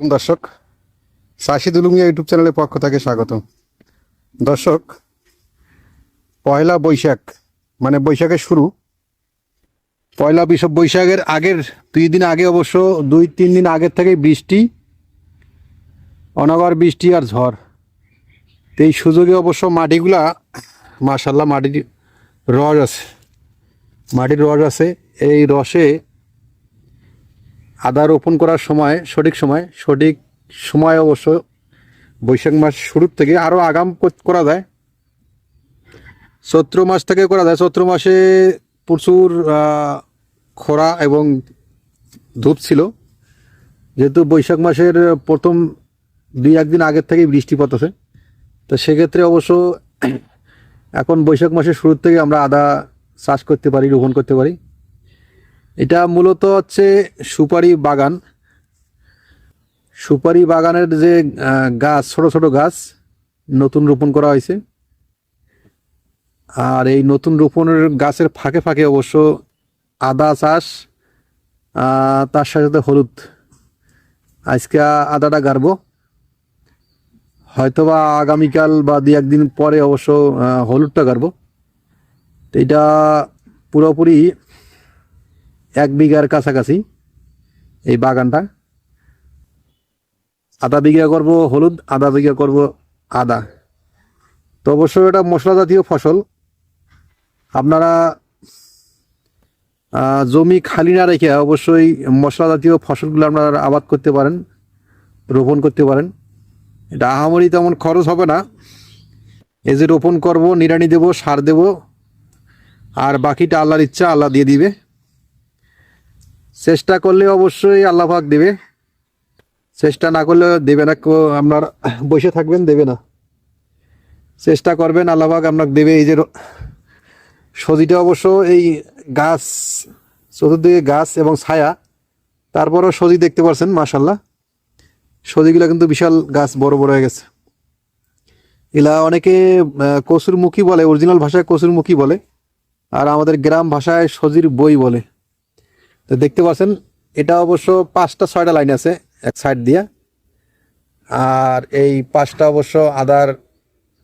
দর্শক। সাশিদ উলুমিয়া ইউটিউব চ্যানেলের পক্ষ থেকে স্বাগত দর্শক, পয়লা বৈশাখ মানে বৈশাখের শুরু। পয়লা বিশব বৈশাখের আগের দুই দিন আগে অবশ্য দুই, তিন দিন আগের থেকে বৃষ্টি, অনগর বৃষ্টি আর ঝড়। তো এই সুযোগে অবশ্য মাটিগুলা মাশাল্লাহ মাটির রস আছে মাটির রস আছে। এই রসে আদা রোপণ করার সময়, সঠিক সময় সঠিক সময় অবশ্য বৈশাখ মাস শুরুর থেকে আরও আগাম করা যায়। চৈত্র মাস থেকে করা যায়। চৈত্র মাসে প্রচুর খরা এবং ধূপ ছিল। যেহেতু বৈশাখ মাসের প্রথম দুই একদিন আগের থেকেই বৃষ্টিপাত আছে। তো সেক্ষেত্রে অবশ্য এখন বৈশাখ মাসের শুরুর থেকে আমরা আদা চাষ করতে পারি, রোপণ করতে পারি। এটা মূলত হচ্ছে সুপারি বাগান। সুপারি বাগানের যে গাছ, ছোট ছোট গাছ নতুন রোপণ করা হয়েছে। আর এই নতুন রোপণের গাছের ফাঁকে ফাঁকে অবশ্য আদা চাষ তার সাথে সাথে হলুদ। আজকে আদাটা গাড়বো। হয়তোবা আগামীকাল বা দু একদিন পরে অবশ্য হলুদটা গাড়বো। তো এটা পুরোপুরি এক বিঘার কাছাকাছি এই বাগানটা। আধা বিঘা করব হলুদ, আধা বিঘা করব আদা। তো অবশ্যই এটা মশলা জাতীয় ফসল। আপনারা জমি খালি না রেখে অবশ্যই মশলা জাতীয় ফসলগুলো আপনারা আবাদ করতে পারেন, রোপণ করতে পারেন। এটা আহামরি তেমন খরচ হবে না। এই যে রোপণ করব, নিড়ানি দেব, সার দেব, আর বাকিটা আল্লাহর ইচ্ছা, আল্লাহ দিয়ে দিবে। চেষ্টা করলে অবশ্যই আল্লাহ পাক দেবে। চেষ্টা না করলে দেবে না। আপনার বসে থাকবেন দেবে না। চেষ্টা করবেন আল্লাহ পাক আপনাকে দেবে। এই যে সজিটা অবশ্য এই গাছ চতুর্দিকে গাছ এবং ছায়া তারপরও সজি দেখতে পাচ্ছেন মাশাল্লাহ সজিগুলো কিন্তু বিশাল গাছ বড় বড় হয়ে গেছে। এলা অনেকে আহ, কসুরমুখী বলে অরিজিনাল ভাষায় কসুরমুখী বলে আর আমাদের গ্রাম ভাষায় সজির বই বলে। তো দেখতে পাচ্ছেন, এটা অবশ্য পাঁচটা, ছয়টা লাইন আছে এক সাইড দিয়া। আর এই পাঁচটা অবশ্য আদার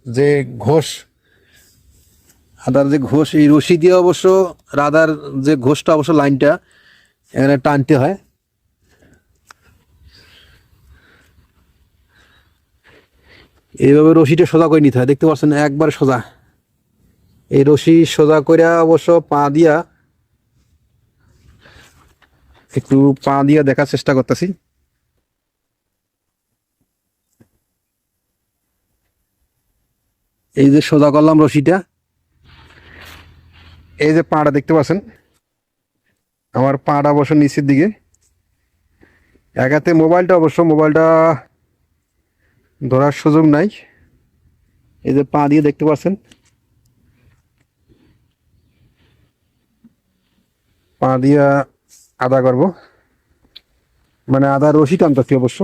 যে ঘোষ, আদার যে ঘোষ, এই রশি দিয়ে অবশ্য রাদার যে ঘোষটা, অবশ্য লাইনটা এখানে টানতে হয়। এইভাবে রশিটা সোজা করে নিতে হয়। দেখতে পাচ্ছেন, একবার সোজা। এই রশি সোজা করে অবশ্য পা দিয়া একটু পা দিয়ে দেখার চেষ্টা করতেছি। এই যে সোজা করলাম রশিটা। এই যে পাটা দেখতে পাচ্ছেন? আমার পাটা অবশ্য নিচের দিকে। একাতে মোবাইলটা অবশ্য, মোবাইলটা ধরার সুযোগ নাই। এই যে পা দিয়ে দেখতে পাচ্ছেন? পা দিয়া আদা করব। মানে আদা রশি টানতেছি অবশ্য।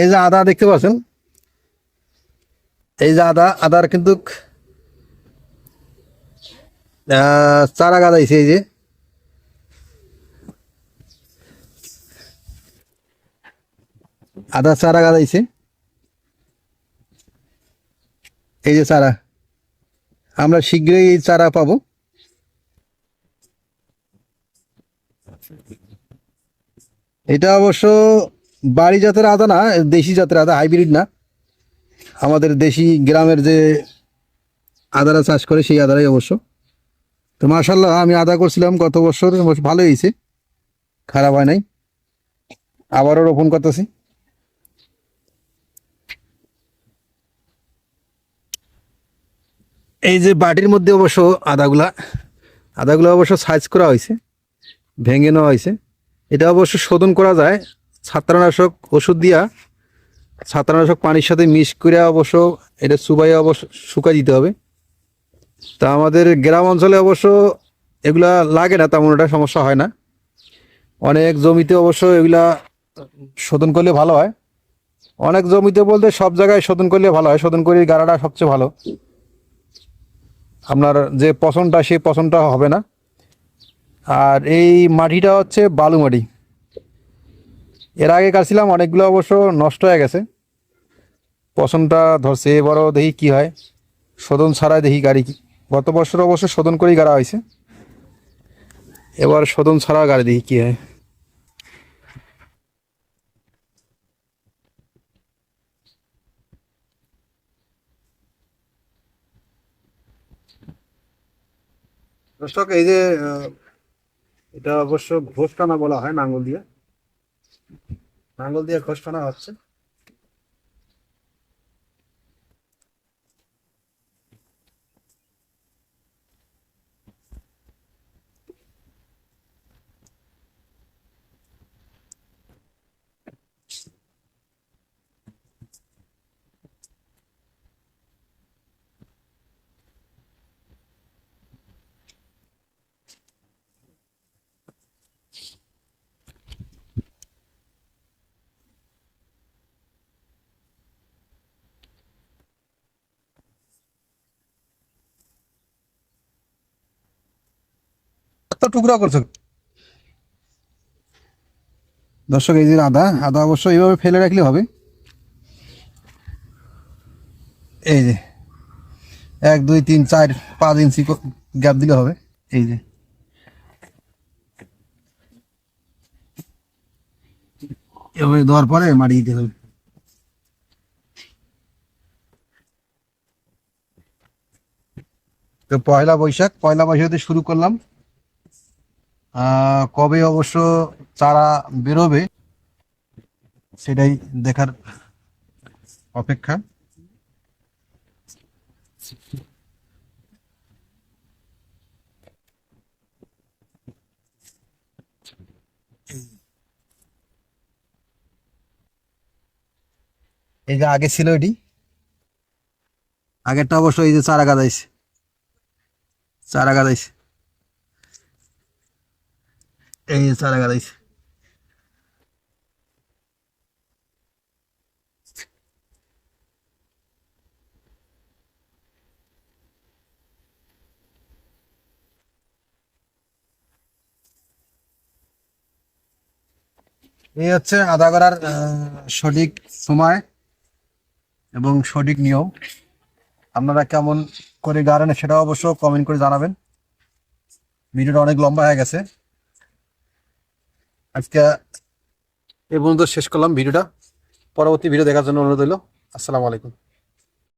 এই যে আদা দেখতে পাচ্ছেন? এই যে আদা, আদার কিন্তু চারা গাদাইছে এই যে। আদা চারা গাদাইছে। এই যে চারা। আমরা শীঘ্রই এই চারা পাবো। এটা অবশ্য বাড়ি জাতের আদা না, দেশি জাতের আদা, হাইব্রিড না। আমাদের দেশি গ্রামের যে আদারা চাষ করে সেই আদারাই অবশ্য। তো মার্শাল্লাহ আমি আদা করছিলাম গত বছর ভালো হয়েছে। খারাপ হয় নাই। আবারও রোপণ করতেছি। এই যে বাটির মধ্যে অবশ্য আদাগুলা, আদাগুলো অবশ্য সাইজ করা হয়েছে, ভেঙে নেওয়া হয়েছে। এটা অবশ্য শোধন করা যায় ছত্রাকনাশক ওষুধ দিয়া ছত্রাকনাশক পানির সাথে মিক্স করে অবশ্য এটা চুবাই অবশ্য শুকাই দিতে হবে। তা আমাদের গ্রাম অঞ্চলে অবশ্য এগুলা লাগে না, তেমন একটা সমস্যা হয় না। অনেক জমিতে অবশ্য এগুলা শোধন করলে ভালো হয়। অনেক জমিতে বলতে সব জায়গায় শোধন করলে ভালো হয়, শোধন করি গাড়াটা সবচেয়ে ভালো। আপনার যে পছন্দটা, সেই পছন্দটা হবে না। আর এই মাটিটা হচ্ছে বালু মাটি। এর আগে কাটছিলাম, অনেকগুলো অবশ্য নষ্ট হয়ে গেছে। পছন্দটা ধরছে, এবারও দেখি কি হয়। শোধন ছাড়াই দেখি গাড়ি কি গত বছর অবশ্য শোধন করেই গাড়া হয়েছে। এবার শোধন ছাড়া গাড়ি দেখি কী হয়। দর্শক, এই যে এটা অবশ্য ঘোষ টানা বলা হয়, নাঙ্গল দিয়ে। নাঙ্গল দিয়ে ঘোষ টানা হচ্ছে। তো টুকরা দর্শক, এই যে আদা আদা অবশ্য এইভাবে ফেলে রাখলে হবে। এই যে, এক, দুই, তিন, চার, পাঁচ ইঞ্চি গ্যাপ দিলে হবে। এই যে। এভাবে দেওয়ার পরে মারি দিতে হবে। তো পয়লা বৈশাখ, পয়লা বৈশাখে শুরু করলাম। কবে অবশ্য চারা বেরোবে সেটাই দেখার অপেক্ষা। এই যে আগে ছিল এটি, আগেরটা অবশ্য এই যে চারা গাদাইছে চারা গাদাইছে। এই চারা গাদাইছে এই হচ্ছে আদা করার সঠিক সময় এবং সঠিক নিয়ম। আপনারা কেমন করে গাড়েন সেটা অবশ্য কমেন্ট করে জানাবেন। ভিডিওটা অনেক লম্বা হয়ে গেছে। আজকে এই পর্যন্ত শেষ করলাম ভিডিওটা। পরবর্তী ভিডিও দেখার জন্য অনুরোধ রইল। আসসালামু আলাইকুম।